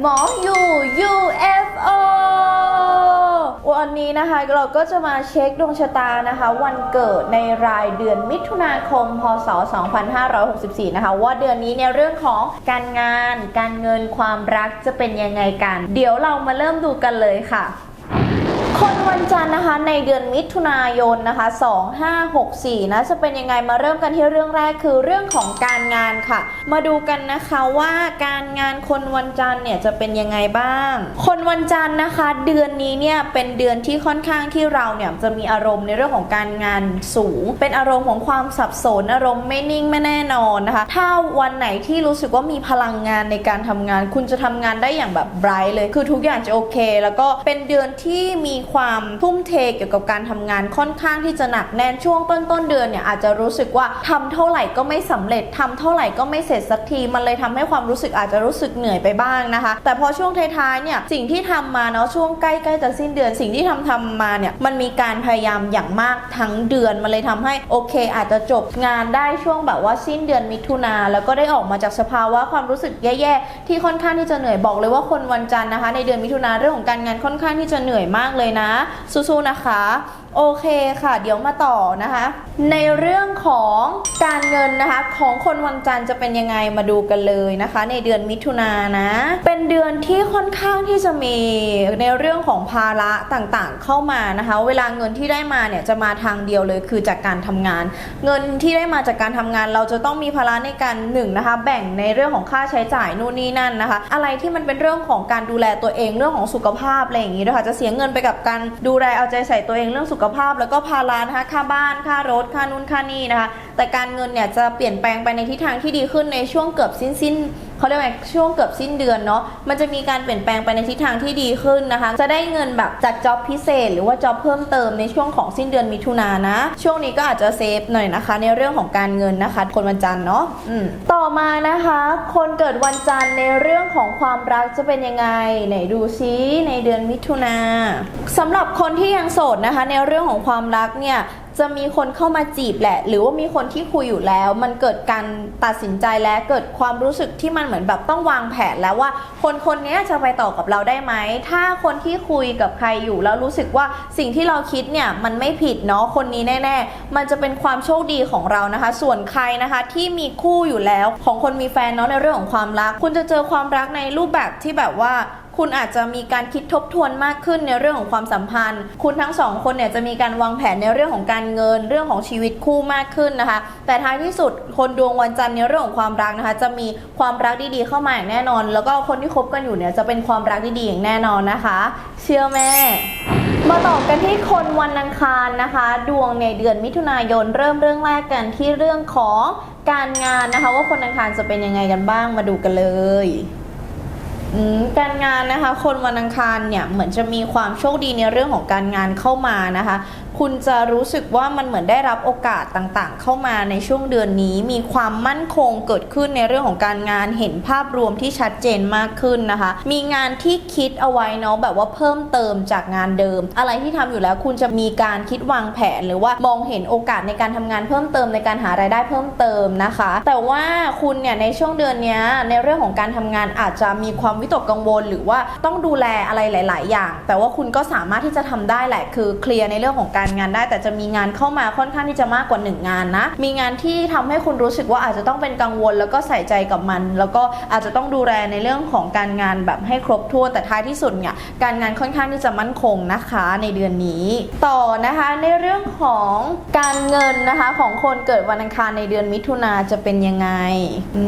หมอยู UFO วันนี้นะคะเราก็จะมาเช็คดวงชะตานะคะ วันเกิดในรายเดือนมิถุนาคม พศ 2564 นะคะ ว่าเดือนนี้ในเรื่องของการงาน การเงินความรักจะเป็นยังไงกัน เดี๋ยวเรามาเริ่มดูกันเลยค่ะ วันจันทร์นะคะในเดือนมิถุนายนนะคะ2564นะจะเป็นยังไงมาเริ่มกันที่เรื่องแรกคือเรื่องของการงานค่ะ มาดูกันนะคะว่าการงานคนวันจันทร์เนี่ยจะเป็นยังไงบ้าง คนวันจันทร์นะคะ เดือนนี้เนี่ยเป็นเดือนที่ค่อนข้างที่เราเนี่ยจะมีอารมณ์ในเรื่องของการงานสูง เป็นอารมณ์ของความสับสนอารมณ์ไม่นิ่งไม่แน่นอนนะคะ ถ้าวันไหนที่รู้สึกว่ามีพลังงานในการทำงาน คุณจะทำงานได้อย่างแบบไบรท์เลย คือทุกอย่างจะโอเค แล้วก็เป็นเดือนที่มีความทุ่มเทเกี่ยวกับการทำงานค่อนข้างที่จะหนักแน่นช่วงต้นต้นเดือนเนี่ยอาจจะรู้สึกว่าทำเท่าไหร่ก็ไม่สำเร็จทำเท่าไหร่ก็ไม่เสร็จสักที มันเลยทำให้ความรู้สึกอาจจะรู้สึกเหนื่อยไปบ้างนะคะ แต่พอช่วงท้ายๆเนี่ยสิ่งที่ทำมาเนาะช่วงใกล้ๆจะสิ้นเดือน สิ่งที่ทำทำมาเนี่ยมันมีการพยายามอย่างมากทั้งเดือน มันเลยทำให้โอเค อาจจะจบงานได้ช่วงแบบว่าสิ้นเดือนมิถุนาแล้วก็ได้ออกมาจากสภาวะความรู้สึกแย่ๆที่ค่อนข้างที่จะเหนื่อยบอกเลยว่าคนวันจันทร์นะคะ ในเดือนมิถุนาเรื่องของการงานค่อนข้างที่จะเหนื่อยมากเลยนะสู้ๆนะคะ โอเคค่ะเดี๋ยวมาต่อนะคะ ในเรื่องของการเงินนะคะ ของคนวันจันทร์จะเป็นยังไงมาดูกันเลยนะคะ ในเดือนมิถุนายนะ เป็นเดือนที่ค่อนข้างที่จะมีในเรื่องของภาระต่างๆ เข้ามานะคะ เวลาเงินที่ได้มาเนี่ยจะมาทางเดียวเลยคือจากการทำงาน เงินที่ได้มาจากการทำงาน เราจะต้องมีภาระในการหนึ่งนะคะ แบ่งในเรื่องของค่าใช้จ่ายนู่นนี่นั่นนะคะ อะไรที่มันเป็นเรื่องของการดูแลตัวเองเรื่องของสุขภาพอะไรอย่างนี้ด้วยค่ะจะเสียเงินไปกับการดูแลเอาใจใส่ตัวเองเรื่องสุขภาพแล้วก็ภาระนะคะค่าบ้านค่ารถค่านู่นค่านี่นะคะ แต่การเงินเนี่ยจะเปลี่ยนแปลงไปในทิศทางที่ดีขึ้นในช่วงเกือบสิ้นสิ้น เขาเรียกว่าช่วงเกือบสิ้นเดือนเนาะมันจะมีการเปลี่ยนแปลงไปในทิศทางที่ดีขึ้นนะคะ จะได้เงินแบบจากจ็อบพิเศษ หรือว่าจ็อบเพิ่มเติมในช่วงของสิ้นเดือนมิถุนายนนะ ช่วงนี้ก็อาจจะเซฟหน่อยนะคะ ในเรื่องของการเงินนะคะ คนวันจันทร์เนาะอืมต่อมานะคะ คนเกิดวันจันทร์ในเรื่องของความรักจะเป็นยังไงไหนดูซิในเดือนมิถุนาสำหรับคนที่ยังโสดนะคะ ในเรื่องของความรักเนี่ย จะมีคนเข้ามาจีบแหละ หรือว่ามีคนที่คุยอยู่แล้ว มันเกิดการตัดสินใจและเกิดความรู้สึกที่มันเหมือนแบบต้องวางแผนแล้วว่า คนคนนี้จะไปต่อกับเราได้ไหม ถ้าคนที่คุยกับใครอยู่แล้วรู้สึกว่าสิ่งที่เราคิดเนี่ยมันไม่ผิดเนาะคนนี้แน่ ๆ มันจะเป็นความโชคดีของเรานะคะ ส่วนใครนะคะที่มีคู่อยู่แล้วของคนมีแฟนเนาะในเรื่องของความรัก คุณจะเจอความรักในรูปแบบที่แบบว่า คุณอาจจะมีการคิดทบทวนมากขึ้นในเรื่องของความสัมพันธ์ คุณทั้งสองคนเนี่ยจะมีการวางแผนในเรื่องของการเงินเรื่องของชีวิตคู่มากขึ้นนะคะ แต่ท้ายที่สุดคนดวงวันจันทร์ในเรื่องของความรักนะคะ จะมีความรักดีๆเข้ามาอย่างแน่นอน แล้วก็คนที่คบกันอยู่เนี่ยจะเป็นความรักดีๆอย่างแน่นอนนะคะ เชื่อแม่มาต่อกันที่คนวันอังคารนะคะ ดวงในเดือนมิถุนายนเริ่มเรื่องแรกกันที่เรื่องของการงานนะคะ ว่าคนอังคารจะเป็นยังไงกันบ้างมาดูกันเลย อืมการงานนะคะ คนวันอังคารเนี่ยเหมือนจะมีความโชคดีในเรื่องของการงานเข้ามานะคะคุณจะรู้สึกว่ามันเหมือนได้รับโอกาสต่างๆ เข้ามาในช่วงเดือนนี้ มีความมั่นคงเกิดขึ้นในเรื่องของการงานเห็นภาพรวมที่ชัดเจนมากขึ้นนะคะ มีงานที่คิดเอาไว้เนาะแบบว่าเพิ่มเติมจากงานเดิม อะไรที่ทำอยู่แล้วคุณจะมีการคิดวางแผน หรือว่ามองเห็นโอกาสในการทำงานเพิ่มเติมในการหารายได้เพิ่มเติมนะคะ แต่ว่าคุณเนี่ยในช่วงเดือนนี้ในเรื่องของการทำงานอาจจะมีความวิตกกังวล หรือว่าต้องดูแลอะไรหลาย ๆ อย่าง แต่ว่าคุณก็สามารถที่จะทำได้แหละคือเคลียร์ในเรื่องของการงานได้ แต่จะมีงานเข้ามาค่อนข้างที่จะมากกว่าหนึ่งงานนะ มีงานที่ทำให้คุณรู้สึกว่าอาจจะต้องเป็นกังวล แล้วก็ใส่ใจกับมัน แล้วก็อาจจะต้องดูแลในเรื่องของการงานแบบให้ครบถ้วนแต่ท้ายที่สุดเนี่ยการงานค่อนข้างที่จะมั่นคงนะคะในเดือนนี้ ต่อนะคะในเรื่องของการเงินนะคะของคนเกิดวันอังคารในเดือนมิถุนาจะเป็นยังไงอื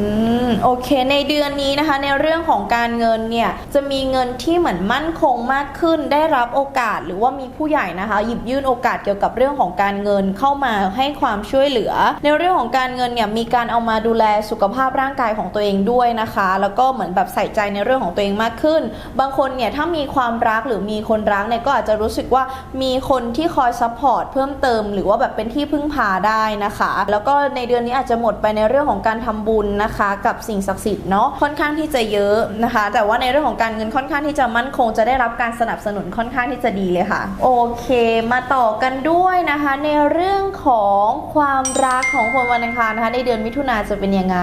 มโอเค ในเดือนนี้นะคะ ในเรื่องของการเงินเนี่ยจะมีเงินที่เหมือนมั่นคงมากขึ้นได้รับโอกาสหรือว่ามีผู้ใหญ่นะคะ หยิบยื่นโอกาสเกี่ยวกับเรื่องของการเงินเข้ามาให้ความช่วยเหลือ ในเรื่องของการเงินเนี่ยมีการเอามาดูแลสุขภาพร่างกายของตัวเองด้วยนะคะ แล้วก็เหมือนแบบใส่ใจในเรื่องของตัวเองมากขึ้น บางคนเนี่ยถ้ามีความรักหรือมีคนรักเนี่ยก็อาจจะรู้สึกว่ามีคนที่คอยซัพพอร์ตเพิ่มเติม หรือว่าแบบเป็นที่พึ่งพาได้นะคะ แล้วก็ในเดือนนี้อาจจะหมดไปในเรื่องของการทำบุญนะคะ กับสิ่งศักดิ์สิทธิ์เนาะค่อนข้างที่จะเยอะนะคะ แต่ว่าในเรื่องของการเงินค่อนข้างที่จะมั่นคงจะได้รับการสนับสนุนค่อนข้างที่จะดีเลยค่ะ โอเค มาต่อกันด้วยนะคะ ในเรื่องของความรักของคนวันอังคารนะคะ ในเดือนมิถุนาจะเป็นยังไง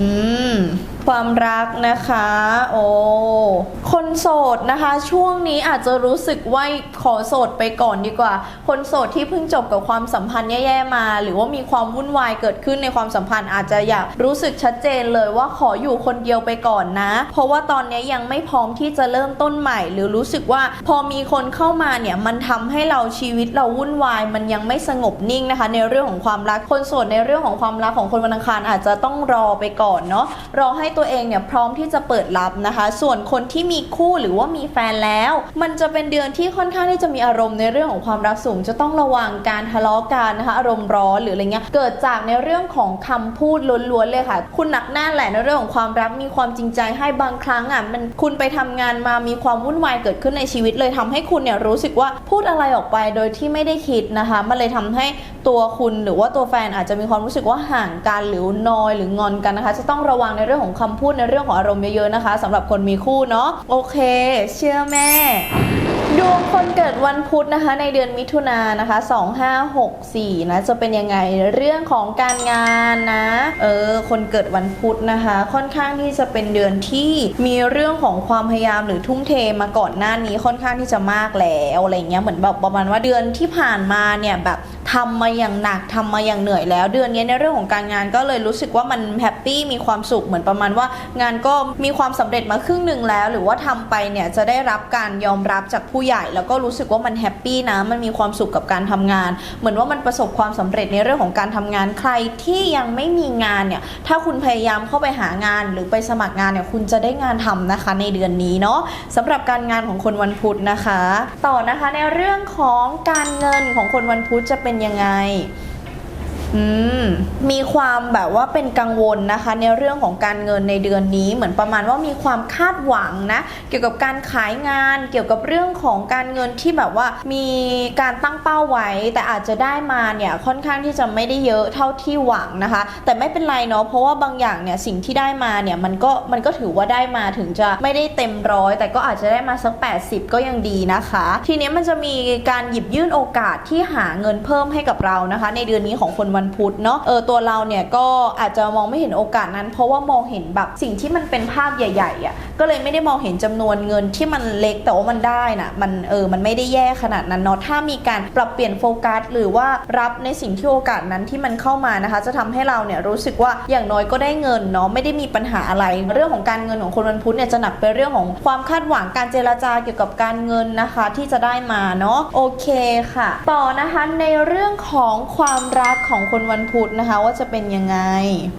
อืม ความรักนะคะ โอ้คนโสดนะคะ ช่วงนี้อาจจะรู้สึกว่าขอโสดไปก่อนดีกว่า คนโสดที่เพิ่งจบกับความสัมพันธ์แย่ๆมา หรือว่ามีความวุ่นวายเกิดขึ้นในความสัมพันธ์อาจจะอยากรู้สึกชัดเจนเลยว่าขออยู่คนเดียวไปก่อนนะ เพราะว่าตอนนี้ยังไม่พร้อมที่จะเริ่มต้นใหม่ หรือรู้สึกว่าพอมีคนเข้ามาเนี่ยมันทำให้เราชีวิตเราวุ่นวาย มันยังไม่สงบนิ่งนะคะ ในเรื่องของความรักคนโสดในเรื่องของความรักของคนวันอังคารอาจจะต้องรอไปก่อนเนาะรอให้ตัวเองเนี่ยพร้อมที่จะเปิดรับนะคะ ส่วนคนที่มีคู่หรือว่ามีแฟนแล้ว มันจะเป็นเดือนที่ค่อนข้างที่จะมีอารมณ์ในเรื่องของความรักสูง จะต้องระวังการทะเลาะกันนะคะ อารมณ์ร้อนหรืออะไรเงี้ยเกิดจากในเรื่องของคำพูดล้วนๆเลยค่ะ คุณหนักแน่นแหละในเรื่องของความรักมีความจริงใจให้บางครั้งอะมันคุณไปทำงานมามีความวุ่นวายเกิดขึ้นในชีวิตเลยทำให้คุณเนี่ยรู้สึกว่าพูดอะไรออกไปโดยที่ไม่ได้คิดนะคะมันเลยทำให้ตัวคุณหรือว่าตัวแฟนอาจจะมีความรู้สึกว่าห่างกันหรือนอยหรืองอนกันนะคะ จะต้องระวังในเรื่องของคำพูดในเรื่องของอารมณ์เยอะๆนะคะสำหรับคนมีคู่เนาะโอเค เชื่อแม่ดวงคนเกิดวันพุธนะคะในเดือนมิถุนายนนะคะ 2564นะจะเป็นยังไงเรื่องของการงานนะเออคนเกิดวันพุธนะคะ ค่อนข้างที่จะเป็นเดือนที่มีเรื่องของความพยายามหรือทุ่มเทมาก่อนหน้านี้ค่อนข้างที่จะมากแล้วอะไรเงี้ยเหมือนแบบประมาณว่าเดือนที่ผ่านมาเนี่ยแบบ ทำมาอย่างหนักทำมาอย่างเหนื่อยแล้ว เดือนนี้ในเรื่องของการงานก็เลยรู้สึกว่ามันแฮปปี้มีความสุขเหมือนประมาณว่า งานก็มีความสำเร็จมาครึ่งหนึ่งแล้ว หรือว่าทำไปเนี่ยจะได้รับการยอมรับจากผู้ใหญ่ แล้วก็รู้สึกว่ามันแฮปปี้นะมันมีความสุขกับการทำงาน เหมือนว่ามันประสบความสำเร็จในเรื่องของการทำงานใครที่ยังไม่มีงานเนี่ยถ้าคุณพยายามเข้าไปหางานหรือไปสมัครงานเนี่ยคุณจะได้งานทำนะคะในเดือนนี้เนาะสำหรับการงานของคนวันพุธนะคะ ต่อนะคะในเรื่องของการเงินของคนวันพุธจะเป็นยังไง มีความแบบว่าเป็นกังวลนะคะ ในเรื่องของการเงินในเดือนนี้ เหมือนประมาณว่ามีความคาดหวังนะ เกี่ยวกับการขายงาน เกี่ยวกับเรื่องของการเงินที่แบบว่ามีการตั้งเป้าไว้ แต่อาจจะได้มาเนี่ยค่อนข้างที่จะไม่ได้เยอะเท่าที่หวังนะคะ แต่ไม่เป็นไรเนาะเพราะว่าบางอย่างเนี่ยสิ่งที่ได้มาเนี่ยมันก็มันก็ถือว่าได้มาถึงจะไม่ได้เต็มร้อยแต่ก็อาจจะได้มาสัก 80 ก็ยังดีนะคะ ทีนี้มันจะมีการหยิบยื่นโอกาสที่หาเงินเพิ่มให้กับเรานะคะ ในเดือนนี้ของคนวันพุธเนาะเออตัวเราเนี่ยก็อาจจะมองไม่เห็นโอกาสนั้น เพราะว่ามองเห็นแบบสิ่งที่มันเป็นภาพใหญ่ๆอะ่ะก็เลยไม่ได้มองเห็นจำนวนเงินที่มันเล็กแต่ว่ามันได้นะมันเออมันไม่ได้แย่ขนาดนั้นเนาะถ้ามีการปรับเปลี่ยนโฟกัส หรือว่ารับในสิ่งที่โอกาสนั้นที่มันเข้ามานะคะ จะทำให้เราเนี่ยรู้สึกว่าอย่างน้อยก็ได้เงินเนาะไม่ได้มีปัญหาอะไร เรื่องของการเงินของคนวันพุธเนี่ยจะหนักไปเรื่องของความคาดหวังการเจรจาเกี่ยวกับการเงินนะคะ ที่จะได้มาเนาะโอเคค่ะ ต่อนะคะในเรื่องของความรักของคนวันพุธนะคะว่าจะเป็นยังไง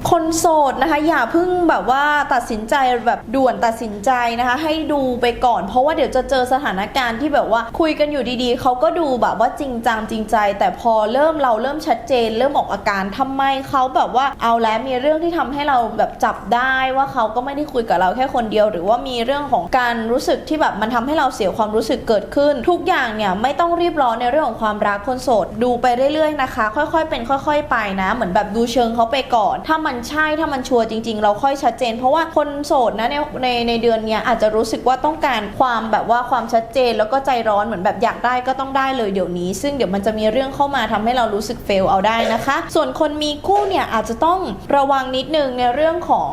คนโสดนะคะ อย่าเพิ่งแบบว่าตัดสินใจแบบด่วนตัดสินใจนะคะ ให้ดูไปก่อน เพราะว่าเดี๋ยวจะเจอสถานการณ์ที่แบบว่าคุยกันอยู่ดีๆเขาก็ดูแบบว่าจริงจังจริงใจ แต่พอเริ่มเราเริ่มชัดเจน เริ่มออกอาการทำไมเขาแบบว่าเอาแล้วมีเรื่องที่ทำให้เราแบบจับได้ว่าเขาก็ไม่ได้คุยกับเราแค่คนเดียว หรือว่ามีเรื่องของการรู้สึกที่แบบมันทำให้เราเสียความรู้สึกเกิดขึ้น ทุกอย่างเนี่ยไม่ต้องรีบร้อนในเรื่องของความรักคนโสดดูไปเรื่อยๆนะคะ ค่อยๆเป็นค่อยๆ ไปนะ เหมือนแบบดูเชิงเขาไปก่อน ถ้ามันใช่ถ้ามันชัวร์จริง ๆ เราค่อยชัดเจน เพราะว่าคนโสดนะในในในเดือนเนี้ยอาจจะรู้สึกว่าต้องการความแบบว่าความชัดเจนแล้วก็ใจร้อนเหมือนแบบอยากได้ก็ต้องได้เลยเดี๋ยวนี้ ซึ่งเดี๋ยวมันจะมีเรื่องเข้ามาทำให้เรารู้สึกเฟลเอาได้นะคะ ส่วนคนมีคู่เนี่ยอาจจะต้องระวังนิดนึงในเรื่องของ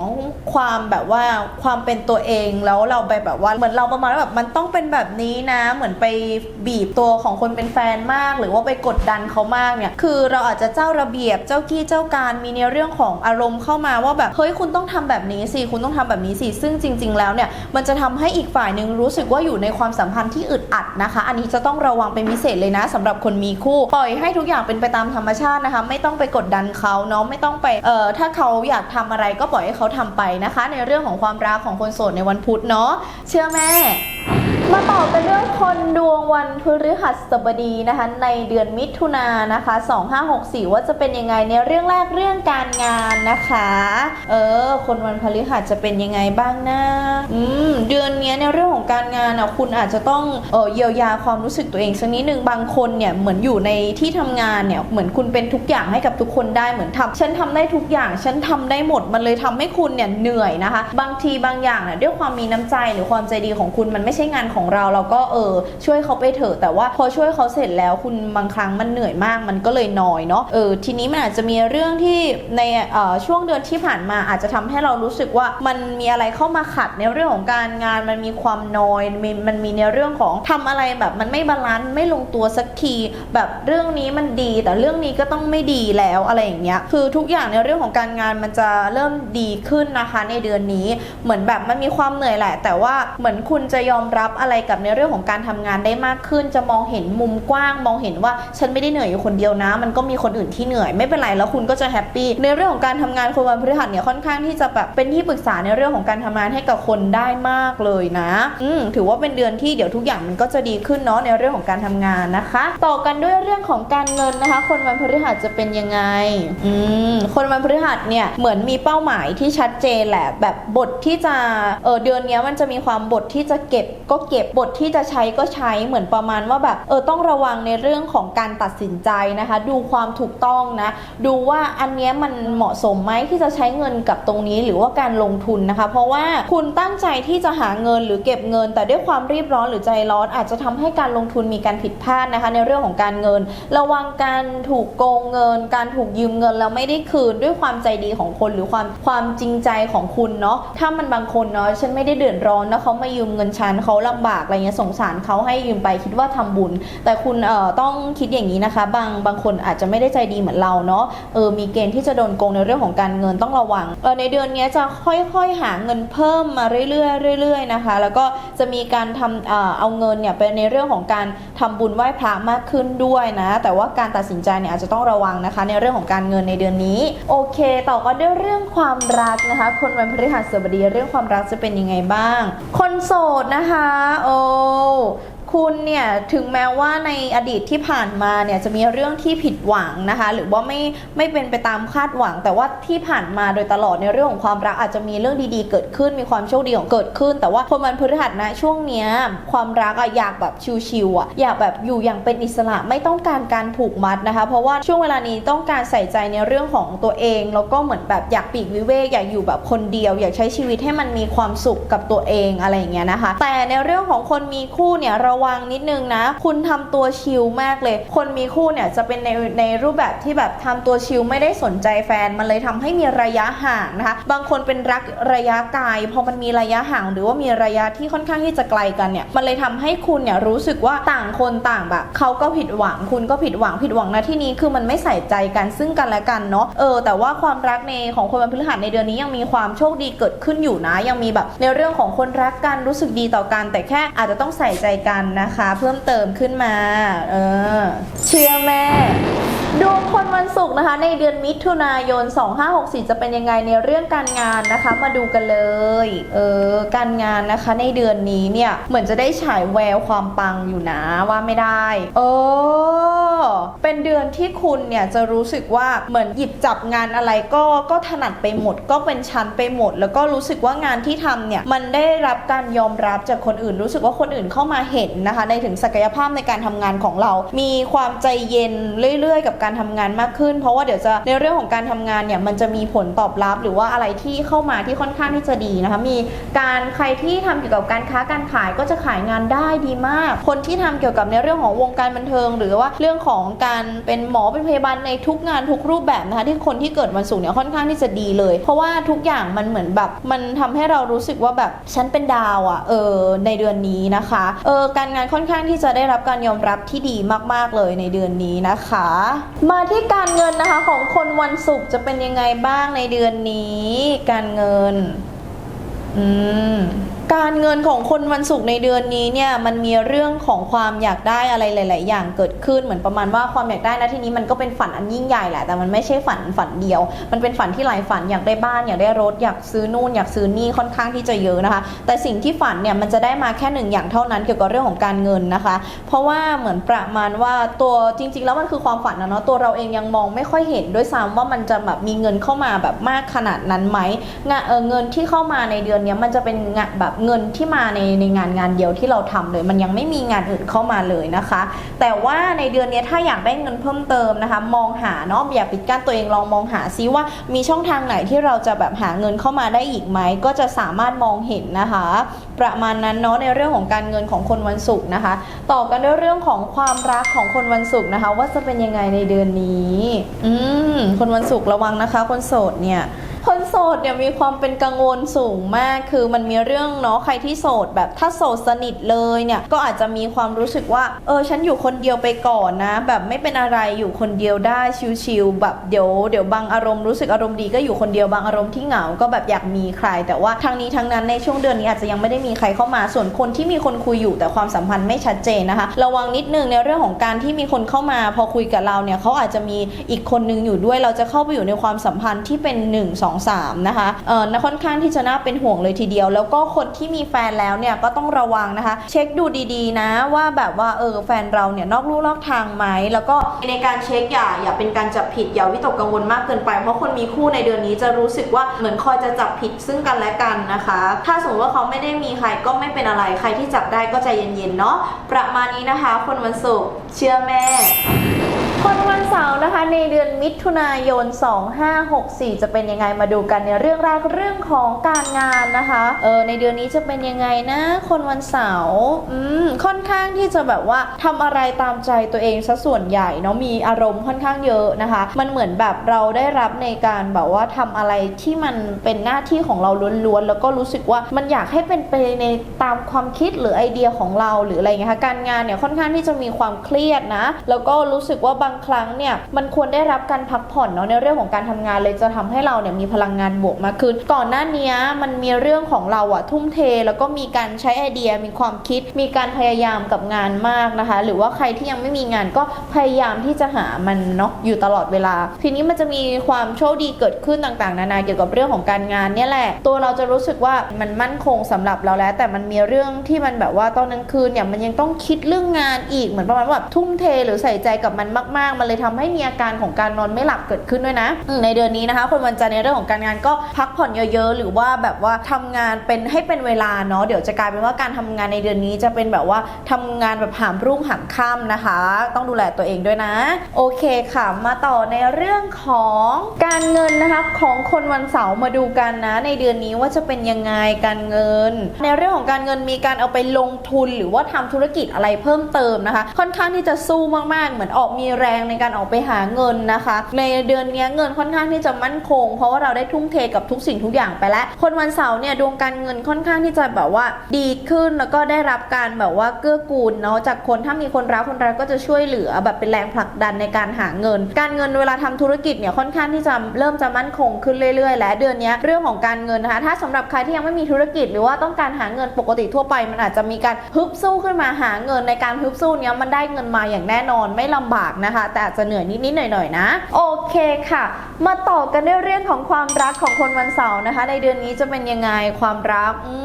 ความแบบว่าความเป็นตัวเองแล้วเราไปแบบว่าเหมือนเราประมาณว่าแบบมันต้องเป็นแบบนี้นะ เหมือนไปบีบตัวของคนเป็นแฟนมาก หรือว่าไปกดดันเขามากเนี่ยคือเราอาจจะเจ้าระเบียบเบียบเจ้ากี้เจ้าการมีในเรื่องของอารมณ์เข้ามาว่าแบบเฮ้ยคุณต้องทำแบบนี้สิคุณต้องทำแบบนี้สิซึ่งจริง ๆ แล้วเนี่ยมันจะทำให้อีกฝ่ายหนึ่งรู้สึกว่าอยู่ในความสัมพันธ์ที่อึดอัดนะคะ อันนี้จะต้องระวังเป็นพิเศษเลยนะสำหรับคนมีคู่ ปล่อยให้ทุกอย่างเป็นไปตามธรรมชาตินะคะ ไม่ต้องไปกดดันเขาเนาะไม่ต้องไปเอ่อถ้าเขาอยากทำอะไรก็ปล่อยให้เขาทำไปนะคะ ในเรื่องของความรักของคนโสดในวันพุธเนาะเชื่อแม่ มาต่อเป็นเรื่องคนดวงวันพฤหัสบดีนะคะ ในเดือนมิถุนายนนะคะ 2564 ว่าจะเป็นยังไงในเรื่องแรกเรื่องการงานนะคะ เออ คนวันพฤหัสจะเป็นยังไงบ้างนะอืมเดือนเนี้ยในเรื่องของการงานอะคุณอาจจะต้องเออเยียวยาความรู้สึกตัวเองสักนิดนึงบางคนเนี่ยเหมือนอยู่ในที่ทำงานเนี่ยเหมือนคุณเป็นทุกอย่างให้กับทุกคนได้เหมือนทำฉันทำได้ทุกอย่างฉันทำได้หมดมันเลยทำให้คุณเนี่ยเหนื่อยนะคะ บางทีบางอย่างเนี่ยด้วยความมีน้ำใจหรือความใจดีของคุณมันไม่ใช่งานของเราเราก็เออช่วยเขาไปเถอะแต่ว่าพอช่วยเขาเสร็จแล้วคุณบางครั้งมันเหนื่อยมากมันก็เลยน้อยเนาะเออทีนี้มันอาจจะมีเรื่องที่ในเออช่วงเดือนที่ผ่านมาอาจจะทำให้เรารู้สึกว่ามันมีอะไรเข้ามาขัดในเรื่องของการงานมันมีความน้อยมีมันมีในเรื่องของทำอะไรแบบมันไม่บาลานซ์ไม่ลงตัวสักที แบบเรื่องนี้มันดี แต่เรื่องนี้ก็ต้องไม่ดีแล้วอะไรอย่างเงี้ยคือทุกอย่างในเรื่องของการงานมันจะเริ่มดีขึ้นนะคะ ในเดือนนี้เหมือนแบบมันมีความเหนื่อยแหละ แต่ว่าเหมือนคุณจะยอมรับอะะไรกับในเรื่องของการทำงานได้มากขึ้น จะมองเห็นมุมกว้าง มองเห็นว่าฉันไม่ได้เหนื่อยอยู่คนเดียวนะ มันก็มีคนอื่นที่เหนื่อยไม่เป็นไรแล้วคุณก็จะแฮปปี้ในเรื่องของการทำงานคนวันพฤหัสเนี่ยค่อนข้างที่จะแบบเป็นที่ปรึกษาในเรื่องของการทำงานให้กับคนได้มากเลยนะอืมถือว่าเป็นเดือนที่เดี๋ยวทุกอย่างมันก็จะดีขึ้นเนาะในเรื่องของการทำงานนะคะ ต่อกันด้วยเรื่องของการเงินนะคะ คนวันพฤหัสจะเป็นยังไงอืมคนวันพฤหัสเนี่ยเหมือนมีเป้าหมายที่ชัดเจนแหละแบบบทที่จะเออเดือนนี้มันจะมีความบทที่จะเก็บก็เก็บบทที่จะใช้ก็ใช้เหมือนประมาณว่าแบบเออต้องระวังในเรื่องของการตัดสินใจนะคะ ดูความถูกต้องนะดูว่าอันนี้มันเหมาะสมไหมที่จะใช้เงินกับตรงนี้หรือว่าการลงทุนนะคะ เพราะว่าคุณตั้งใจที่จะหาเงินหรือเก็บเงิน แต่ด้วยความรีบร้อนหรือใจร้อนอาจจะทำให้การลงทุนมีการผิดพลาดนะคะ ในเรื่องของการเงิน ระวังการถูกโกงเงิน การถูกยืมเงินแล้วไม่ได้คืนด้วยความใจดีของคนหรือความความจริงใจของคุณเนาะถ้ามันบางคนเนาะฉันไม่ได้เดือดร้อนนะเขามายืมเงินฉันเขาลำบากอะไรเงี้ยสงสารเขาให้ยืมไปคิดว่าทำบุญ แต่คุณเอ่อต้องคิดอย่างนี้นะคะ บางบางคนอาจจะไม่ได้ใจดีเหมือนเราเนาะเออมีเกณฑ์ที่จะโดนโกงในเรื่องของการเงินต้องระวังเออในเดือนนี้จะค่อยๆหาเงินเพิ่มมาเรื่อยๆเรื่อยๆนะคะ แล้วก็จะมีการทำเอ่อเอาเงินเนี่ยไปในเรื่องของการทำบุญไหว้พระมากขึ้นด้วยนะ แต่ว่าการตัดสินใจเนี่ยอาจจะต้องระวังนะคะ ในเรื่องของการเงินในเดือนนี้ โอเค ต่อก็ด้วยเรื่องความรักนะคะ คนวันพฤหัสบดีเรื่องความรักจะเป็นยังไงบ้าง คนโสดนะคะโอ้ คุณเนี่ยถึงแม้ว่าในอดีตที่ผ่านมาเนี่ยจะมีเรื่องที่ผิดหวังนะคะ หรือว่าไม่ไม่เป็นไปตามคาดหวัง แต่ว่าที่ผ่านมาโดยตลอดในเรื่องของความรักอาจจะมีเรื่องดีๆเกิดขึ้น มีความโชคดีของเกิดขึ้น แต่ว่าคนวันพฤหัสนะช่วงเนี้ยความรักอะอยากแบบชิวๆอะอยากแบบอยู่อย่างเป็นอิสระไม่ต้องการการผูกมัดนะคะ เพราะว่าช่วงเวลานี้ต้องการใส่ใจในเรื่องของตัวเอง แล้วก็เหมือนแบบอยากปีกวิเวกอยากอยู่แบบคนเดียว อยากใช้ชีวิตให้มันมีความสุขกับตัวเองอะไรอย่างเงี้ยนะคะ แต่ในเรื่องของคนมีคู่เนี่ยระวังนิดนึงนะ คุณทำตัวชิลมากเลย คนมีคู่เนี่ยจะเป็นในในรูปแบบที่แบบทำตัวชิลไม่ได้สนใจแฟน มันเลยทำให้มีระยะห่างนะคะ บางคนเป็นรักระยะไกลพอมันมีระยะห่าง หรือว่ามีระยะที่ค่อนข้างที่จะไกลกันเนี่ย มันเลยทำให้คุณเนี่ยรู้สึกว่าต่างคนต่างแบบเขาก็ผิดหวัง คุณก็ผิดหวังผิดหวังนะที่นี้คือมันไม่ใส่ใจกันซึ่งกันและกันเนาะเออแต่ว่าความรักในของคนวันพฤหัสในเดือนนี้ยังมีความโชคดีเกิดขึ้นอยู่นะ ยังมีแบบในเรื่องของคนรักกันรู้สึกดีต่อกันแต่แค่อาจจะต้องใส่ใจกันนะคะ เพิ่มเติมขึ้นมา เออ เชื่อแม่ ดวงคนวันศุกร์นะคะ ในเดือนมิถุนายน 2564 จะเป็นยังไงในเรื่องการงานนะคะ มาดูกันเลยเออการงานนะคะในเดือนนี้เนี่ยเหมือนจะได้ฉายแววความปังอยู่นะว่าไม่ได้เออเป็นเดือนที่คุณเนี่ยจะรู้สึกว่าเหมือนหยิบจับงานอะไรก็ก็ถนัดไปหมด ก็เป็นชั้นไปหมด แล้วก็รู้สึกว่างานที่ทำเนี่ยมันได้รับการยอมรับจากคนอื่น รู้สึกว่าคนอื่นเข้ามาเห็นนะคะ ในถึงศักยภาพในการทำงานของเรา มีความใจเย็นเรื่อยๆ กับการการทำงานมากขึ้น เพราะว่าเดี๋ยวจะในเรื่องของการทำงานเนี่ยมันจะมีผลตอบรับหรือว่าอะไรที่เข้ามาที่ค่อนข้างที่จะดีนะคะมีการใครที่ทำเกี่ยวกับการค้าการขายก็จะขายงานได้ดีมาก คนที่ทำเกี่ยวกับในเรื่องของวงการบันเทิง หรือว่าเรื่องของการเป็นหมอเป็นพยาบาลในทุกงานทุกรูปแบบนะคะที่คนที่เกิดวันศุกร์เนี่ยค่อนข้างที่จะดีเลย เพราะว่าทุกอย่างมันเหมือนแบบมันทำให้เรารู้สึกว่าแบบฉันเป็นดาวอะ่ะเออในเดือนนี้นะคะเออการงานค่อนข้างที่จะได้รับการยอมรับที่ดีมาก ๆ เลยในเดือนนี้นะคะมาที่การเงินนะคะของคนวันศุกร์จะเป็นยังไงบ้างในเดือนนี้ การเงิน อืม การเงินของคนวันศุกร์ในเดือนนี้เนี่ยมันมีเรื่องของความอยากได้อะไรหลาย ๆ อย่างเกิดขึ้นเหมือนประมาณว่าความอยากได้นะที่นี้มันก็เป็นฝันอันยิ่งใหญ่แหละแต่มันไม่ใช่ฝันฝันเดียว มันเป็นฝันที่หลายฝันอยากได้บ้าน อยากได้รถอยากซื้อนู่นอยากซื้อนี่ค่อนข้างที่จะเยอะนะคะ แต่สิ่งที่ฝันเนี่ยมันจะได้มาแค่หนึ่งอย่างเท่านั้นเกี่ยวกับเรื่องของการเงินนะคะ เพราะว่าเหมือนประมาณว่าตัวจริง ๆ แล้วมันคือความฝันนะเนาะตัวเราเองยังมองไม่ค่อยเห็นด้วยซ้ำว่ามันจะแบบมีเงินเข้ามาแบบมากขนาดนั้นไหมเงินที่เข้ามาในเดือนนี้มันจะเป็นแบบเงินที่มาในในงานงานเดียวที่เราทำเลย มันยังไม่มีงานอื่นเข้ามาเลยนะคะ แต่ว่าในเดือนนี้ถ้าอยากได้เงินเพิ่มเติมนะคะ มองหาเนาะอย่าปิดกั้นตัวเองลองมองหาซิว่ามีช่องทางไหนที่เราจะแบบหาเงินเข้ามาได้อีกไหมก็จะสามารถมองเห็นนะคะ ประมาณนั้นเนาะในเรื่องของการเงินของคนวันศุกร์นะคะ ต่อกันด้วยเรื่องของความรักของคนวันศุกร์นะคะ ว่าจะเป็นยังไงในเดือนนี้ อืมคนวันศุกร์ระวังนะคะ คนโสดเนี่ยคน โสดเนี่ยมีความเป็นกังวลสูงมาก คือมันมีเรื่องเนาะใครที่โสดแบบถ้าโสดสนิทเลยเนี่ยก็อาจจะมีความรู้สึกว่า เออฉันอยู่คนเดียวไปก่อนนะ แบบไม่เป็นอะไรอยู่คนเดียวได้ชิลๆแบบเดี๋ยวเดี๋ยวบางอารมณ์รู้สึกอารมณ์ดีก็อยู่คนเดียวบางอารมณ์ที่เหงาก็แบบอยากมีใคร แต่ว่าทางนี้ทั้งนั้นในช่วงเดือนนี้อาจจะยังไม่ได้มีใครเข้ามาส่วนคนที่มีคนคุยอยู่แต่ความสัมพันธ์ไม่ชัดเจนนะคะ ระวังนิดนึงในเรื่องของการที่มีคนเข้ามา พอคุยกับเราเนี่ยเขาอาจจะมีอีกคนนึงอยู่ด้วยเราจะเข้าไปอยู่ในความสัมพันธ์ที่เป็น 1 2 3นะคะเออนะค่อนข้างที่จะน่าเป็นห่วงเลยทีเดียว แล้วก็คนที่มีแฟนแล้วเนี่ยก็ต้องระวังนะคะ เช็คดูดีๆ นะว่าแบบว่าเออแฟนเราเนี่ยนอกลู่นอกทางไหมแล้วก็ในการเช็คอย่าอย่าเป็นการจับผิดอย่าวิตกกังวลมากเกินไป เพราะคนมีคู่ในเดือนนี้จะรู้สึกว่าเหมือนคอยจะจับผิดซึ่งกันและกันนะคะ ถ้าสมมติว่าเขาไม่ได้มีใครก็ไม่เป็นอะไรใครที่จับได้ก็ใจเย็นๆเนาะประมาณนี้นะคะ คนวันศุกร์เชื่อแม่ คนวันเสาร์นะคะในเดือนมิถุนายน 2564 จะเป็นยังไงมาดูกันในเรื่องแรกเรื่องของการงานนะคะเออในเดือนนี้จะเป็นยังไงนะ คนวันเสาร์อืมค่อนข้างที่จะแบบว่าทำอะไรตามใจตัวเองซะส่วนใหญ่เนาะมีอารมณ์ค่อนข้างเยอะนะคะ มันเหมือนแบบเราได้รับในการแบบว่าทำอะไรที่มันเป็นหน้าที่ของเราล้วนๆแล้วก็รู้สึกว่ามันอยากให้เป็นไปในตามความคิดหรือไอเดียของเราหรืออะไรเงี้ยค่ะการงานเนี่ยค่อนข้างที่จะมีความเครียดนะ แล้วก็รู้สึกว่าางครั้งเนี่ยมันควรได้รับการพักผ่อนเนาะในเรื่องของการทำงานเลยจะทำให้เราเนี่ยมีพลังงานบวกมากขึ้น ก่อนหน้านี้มันมีเรื่องของเราอะทุ่มเท แล้วก็มีการใช้ไอเดียมีความคิด มีการพยายามกับงานมากนะคะ หรือว่าใครที่ยังไม่มีงานก็พยายามที่จะหามันเนาะอยู่ตลอดเวลา ทีนี้มันจะมีความโชคดีเกิดขึ้นต่างๆ นานาเกี่ยวกับเรื่องของการงานเนี่ยแหละ ตัวเราจะรู้สึกว่ามันมั่นคงสำหรับเราแล้ว แต่มันมีเรื่องที่มันแบบว่าตอนกลางคืนเนี่ยมันยังต้องคิดเรื่องงานอีกเหมือนประมาณว่าทุ่มเทหรือใส่ใจกับมันมากๆ มันเลยทำให้มีอาการของการนอนไม่หลับเกิดขึ้นด้วยนะ ในเดือนนี้นะคะ คนวันจันทร์ในเรื่องของการงานก็พักผ่อนเยอะๆ หรือว่าแบบว่าทำงานเป็นให้เป็นเวลาเนาะเดี๋ยวจะกลายเป็นว่าการทำงานในเดือนนี้จะเป็นแบบว่าทำงานแบบหามรุ่งหามค่ำนะคะ ต้องดูแลตัวเองด้วยนะ โอเคค่ะ มาต่อในเรื่องของการเงินนะคะของคนวันเสาร์มาดูกันนะ ในเดือนนี้ว่าจะเป็นยังไงการเงิน ในเรื่องของการเงินมีการเอาไปลงทุนหรือว่าทำธุรกิจอะไรเพิ่มเติมนะคะ ค่อนข้างที่จะสู้มากๆ เหมือนออกมีแรรงในการออกไปหาเงินนะคะ ในเดือนนี้เงินค่อนข้างที่จะมั่นคง เพราะว่าเราได้ทุ่มเทกับทุกสิ่งทุกอย่างไปแล้ว คนวันเสาร์เนี่ยดวงการเงินค่อนข้างที่จะแบบว่าดีขึ้นแล้วก็ได้รับการแบบว่าเกื้อกูลเนาะจากคนถ้ามีคนรักคนรักก็จะช่วยเหลือแบบเป็นแรงผลักดันในการหาเงิน การเงินเวลาทำธุรกิจเนี่ยค่อนข้างที่จะเริ่มจะมั่นคงขึ้นเรื่อยๆ และเดือนนี้เรื่องของการเงินนะคะ ถ้าสำหรับใครที่ยังไม่มีธุรกิจหรือว่าต้องการหาเงินปกติทั่วไป มันอาจจะมีการฮึบสู้ขึ้นมาหาเงินในการฮึบสู้เนี้ยมันได้เงินมาอย่างแน่นอนไม่ลำบากนะคะแต่อาจจะเหนื่อยนิดๆหน่อยๆนะ โอเคค่ะ มาต่อกันในเรื่องของความรักของคนวันเสาร์นะคะ ในเดือนนี้จะเป็นยังไงความรักอื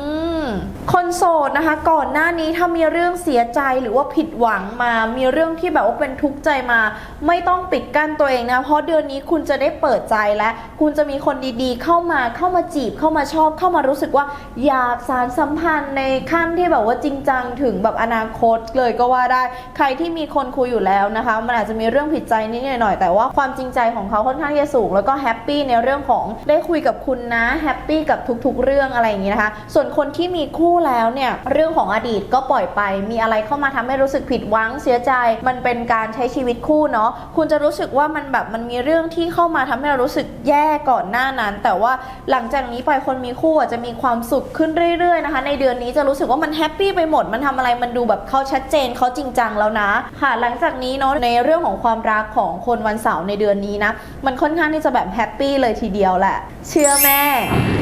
คนโสดนะคะก่อนหน้านี้ถ้ามีเรื่องเสียใจหรือว่าผิดหวังมา มีเรื่องที่แบบว่าเป็นทุกข์ใจมา ไม่ต้องปิดกั้นตัวเองนะ เพราะเดือนนี้คุณจะได้เปิดใจและ คุณจะมีคนดีๆ เข้ามาเข้ามาจีบเข้ามาชอบ เข้ามารู้สึกว่า อยากสารสัมพันธ์ในขั้นที่แบบว่าจริงจังถึงแบบอนาคตเลยก็ว่าได้ ใครที่มีคนคุยอยู่แล้วนะคะ มันอาจจะมีีเรื่องผิดใจนิดหน่อย แต่ว่าความจริงใจของเขาค่อนข้างจะสูง แล้วก็แฮปปี้ในเรื่องของได้คุยกับคุณนะแฮปปี้กับทุกๆ เรื่องอะไรอย่างนี้นะคะ ส่วนคนที่มีคู่แล้วเนี่ยเรื่องของอดีตก็ปล่อยไป มีอะไรเข้ามาทำให้รู้สึกผิดหวังเสียใจ มันเป็นการใช้ชีวิตคู่เนาะคุณจะรู้สึกว่ามันแบบมันมีเรื่องที่เข้ามาทำให้เรารู้สึกแย่ก่อนหน้านั้น แต่ว่าหลังจากนี้ไปคนมีคู่จะมีความสุขขึ้นเรื่อยๆนะคะ ในเดือนนี้จะรู้สึกว่ามันแฮปปี้ไปหมดมันทำอะไรมันดูแบบเขาชัดเจนเขาจริงจังแล้วนะค่ะหลังจากนี้เนาะในเรื่องของความรักของคนวันเสาร์ในเดือนนี้นะ มันค่อนข้างที่จะแบบแฮปปี้เลยทีเดียวแหละ เชื่อแม่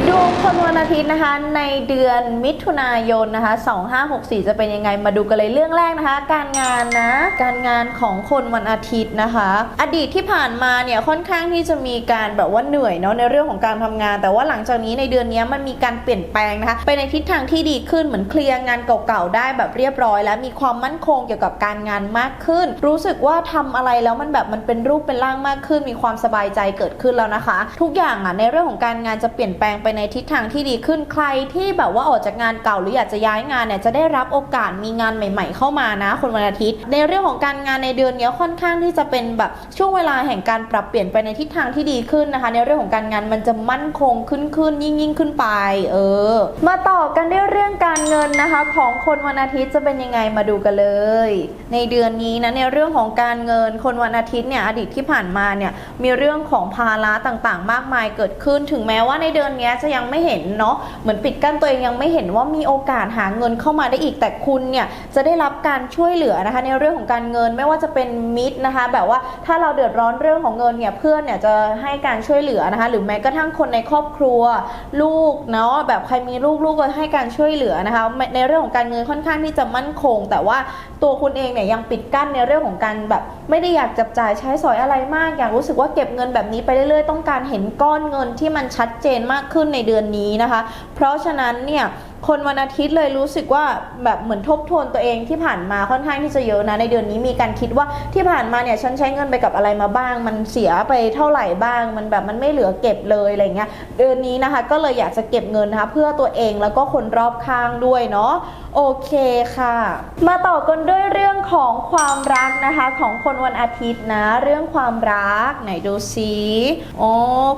ดวงคนวันอาทิตย์นะคะ ในเดือนมิถุนายนนะคะ 2564 จะเป็นยังไงมาดูกันเลยเรื่องแรกนะคะ การงานนะ การงานของคนวันอาทิตย์นะคะ อดีตที่ผ่านมาเนี่ยค่อนข้างที่จะมีการแบบว่าเหนื่อยเนาะในเรื่องของการทำงาน แต่ว่าหลังจากนี้ในเดือนนี้มันมีการเปลี่ยนแปลงนะคะไปในทิศทางที่ดีขึ้นเหมือนเคลียร์งานเก่าๆได้แบบเรียบร้อย แล้วมีความมั่นคงเกี่ยวกับการงานมากขึ้น รู้สึกว่าทำอะไรแล้วมันแบบมันเป็นรูปเป็นร่างมากขึ้น มีความสบายใจเกิดขึ้นแล้วนะคะ ทุกอย่างอะในเรื่องของการงานจะเปลี่ยนแปลงไปในทิศทางที่ดีขึ้นใครที่แบบว่าออกจากงานเก่าหรืออยากจะย้ายงานเนี่ยจะได้รับโอกาสมีงานใหม่ ๆ เข้ามานะ คนวันอาทิตย์ ในเรื่องของการงานในเดือนนี้ค่อนข้างที่จะเป็นแบบช่วงเวลาแห่งการปรับเปลี่ยนไปในทิศทางที่ดีขึ้นนะคะ ในเรื่องของการงานมันจะมั่นคงขึ้นขึ้นยิ่งยิ่งขึ้นไป เออ มาต่อกันด้วยเรื่องการเงินนะคะ ของคนวันอาทิตย์จะเป็นยังไงมาดูกันเลย ในเดือนนี้นะในเรื่องของการเงินคนวันอาทิตย์เนี่ยอดีตที่ผ่านมาเนี่ยมีเรื่องของภาระต่างๆ มากมายเกิดขึ้น ถึงแม้ว่าในเดือนนี้จะยังไม่เห็นเนาะเหมือนปิดกั้นตัวเองยังไม่เห็นว่ามีโอกาสหาเงินเข้ามาได้อีกแต่คุณเนี่ยจะได้รับการช่วยเหลือนะคะในเรื่องของการเงินไม่ว่าจะเป็นมิตรนะคะ แบบว่าถ้าเราเดือดร้อนเรื่องของเงินเนี่ยเพื่อนเนี่ยจะให้การช่วยเหลือนะคะ หรือแม้กระทั่งคนในครอบครัว ลูกเนาะแบบใครมีลูกลูกก็ให้การช่วยเหลือนะคะ ในเรื่องของการเงินค่อนข้างที่จะมั่นคง แต่ว่าตัวคุณเองเนี่ยยังปิดกั้นในเรื่องของการแบบไม่ได้อยากจับจ่ายใช้สอยอะไรมาก อยากรู้สึกว่าเก็บเงินแบบนี้ไปเรื่อยๆ ต้องการเห็นก้อนเงินที่มันชัดเจนมากขึ้นในเดือนนี้นะคะ เพราะฉะนั้นเนี่ย คนวันอาทิตย์เลยรู้สึกว่าแบบเหมือนทบทวนตัวเองที่ผ่านมาค่อนข้างที่จะเยอะนะในเดือนนี้มีการคิดว่าที่ผ่านมาเนี่ยฉันใช้เงินไปกับอะไรมาบ้าง มันเสียไปเท่าไหร่บ้าง มันแบบมันไม่เหลือเก็บเลยอะไรเงี้ยเดือนนี้นะคะ ก็เลยอยากจะเก็บเงินนะคะเพื่อตัวเองแล้วก็คนรอบข้างด้วยเนาะโอเคค่ะ มาต่อกันด้วยเรื่องของความรักนะคะ ของคนวันอาทิตย์นะ เรื่องความรักไหนดูซิอ๋อ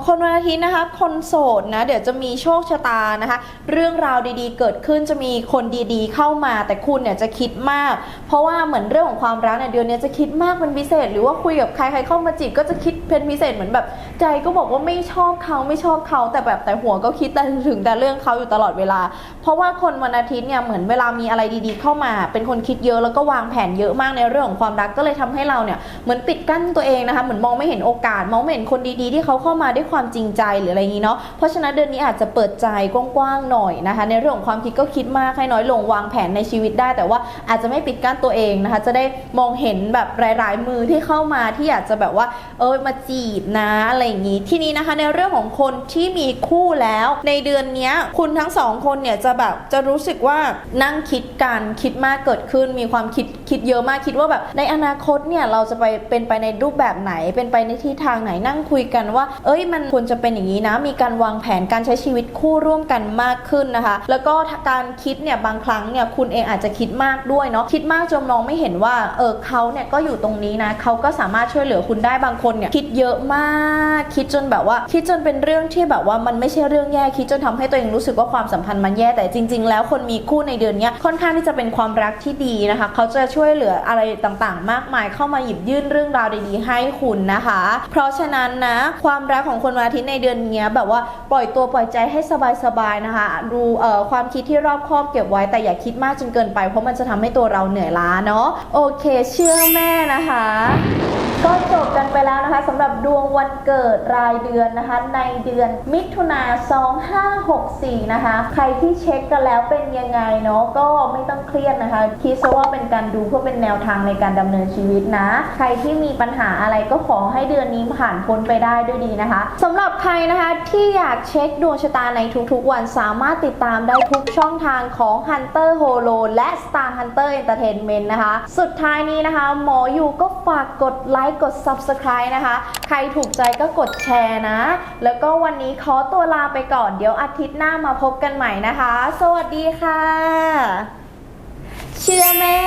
คนวันอาทิตย์นะคะ คนโสดนะ เดี๋ยวจะมีโชคชะตานะคะ เรื่องราวดีๆเกิดขึ้นจะมีคนดีๆ เข้ามา แต่คุณเนี่ยจะคิดมาก เพราะว่าเหมือนเรื่องของความรักเนี่ยเดือนนี้จะคิดมากเป็นพิเศษ หรือว่าคุยกับใครใครเข้ามาจีบก็จะคิดเป็นพิเศษเหมือนแบบ ใจก็บอกว่าไม่ชอบเขาไม่ชอบเขาแต่แบบแต่หัวก็คิดแต่ถึงแต่เรื่องเขาอยู่ตลอดเวลา เพราะว่าคนวันอาทิตย์เนี่ยเหมือนเวลามีอะไรดีๆ เข้ามา เป็นคนคิดเยอะแล้วก็วางแผนเยอะมากในเรื่องของความรักก็เลยทำให้เราเนี่ยเหมือนปิดกั้นตัวเองนะคะเหมือนมองไม่เห็นโอกาส มองไม่เห็นคนดีๆ ที่เขาเข้ามาด้วยความจริงใจหรืออะไรอย่างนี้เนาะเพราะฉะนั้นเดือนนี้อาจจะเปิดใจกว้างๆหน่อยนะคะ ในเรื่องของความคิดก็คิดมากให้น้อยลงวางแผนในชีวิตได้ แต่ว่าอาจจะไม่ปิดกั้นตัวเองนะคะ จะได้มองเห็นแบบหลายๆมือที่เข้ามาที่อยากจะแบบว่า เออมาจีบนะอะไรอย่างนี้ ทีนี้นะคะในเรื่องของคนที่มีคู่แล้ว ในเดือนนี้คุณทั้งสองคนเนี่ยจะแบบจะรู้สึกว่านั่งคิดกันคิดมากเกิดขึ้น มีความคิดคิดเยอะมากคิดว่าแบบในอนาคตเนี่ยเราจะไปเป็นไปในรูปแบบไหน เป็นไปในทิศทางไหนนั่งคุยกันว่า เอ้ยมันควรจะเป็นอย่างนี้นะ มีการวางแผนการใช้ชีวิตคู่ร่วมกันมากขึ้นนะคะ แล้วก็การคิดเนี่ยบางครั้งเนี่ยคุณเองอาจจะคิดมากด้วยเนาะคิดมากจนมองไม่เห็นว่าเออเขาเนี่ยก็อยู่ตรงนี้นะเขาก็สามารถช่วยเหลือคุณได้บางคนเนี่ยคิดเยอะมากคิดจนแบบว่า คิดจนเป็นเรื่องที่แบบว่ามันไม่ใช่เรื่องแย่คิดจนทำให้ตัวเองรู้สึกว่าความสัมพันธ์มันแย่แต่จริง ๆ แล้วคนมีคู่ในเดือนนี้ค่อนข้างที่จะเป็นความรักที่ดีนะคะ เขาจะช่วยเหลืออะไรต่างๆ มากมายเข้ามาหยิบยื่นเรื่องราวดีๆ ให้คุณนะคะ เพราะฉะนั้นนะ ความรักของคนวันอาทิตย์ในเดือนนี้แบบว่าปล่อยตัวปล่อยใจให้สบายๆนะคะดูเอ่อความคิดที่รอบคอบเก็บไว้แต่อย่าคิดมากจนเกินไป เพราะมันจะทำให้ตัวเราเหนื่อยล้าเนาะโอเค เชื่อแม่นะคะ ก็จบกันไปแล้วนะคะสำหรับดวงวันเกิดิดรายเดือนนะคะในเดือนมิถุนา2564 นะคะ ใครที่เช็คกันแล้วเป็นยังไงเนาะก็ไม่ต้องเครียดนะคะ คิดซะว่าเป็นการดูเพื่อเป็นแนวทางในการดำเนินชีวิตนะ ใครที่มีปัญหาอะไรก็ขอให้เดือนนี้ผ่านพ้นไปได้ด้วยดีนะคะสำหรับใครนะคะที่อยากเช็คดวงชะตาในทุกๆ วันสามารถติดตามได้ทุกช่องทางของ Hunter Holo และ Star Hunter Entertainment นะคะ สุดท้ายนี้นะคะ หมออยู่ก็ฝากกดไลค์กด Subscribe นะคะ ใครถูกใจก็กดแชร์นะ แล้วก็วันนี้ขอตัวลาไปก่อน เดี๋ยวอาทิตย์หน้ามาพบกันใหม่นะคะ สวัสดีค่ะ เชื่อแม่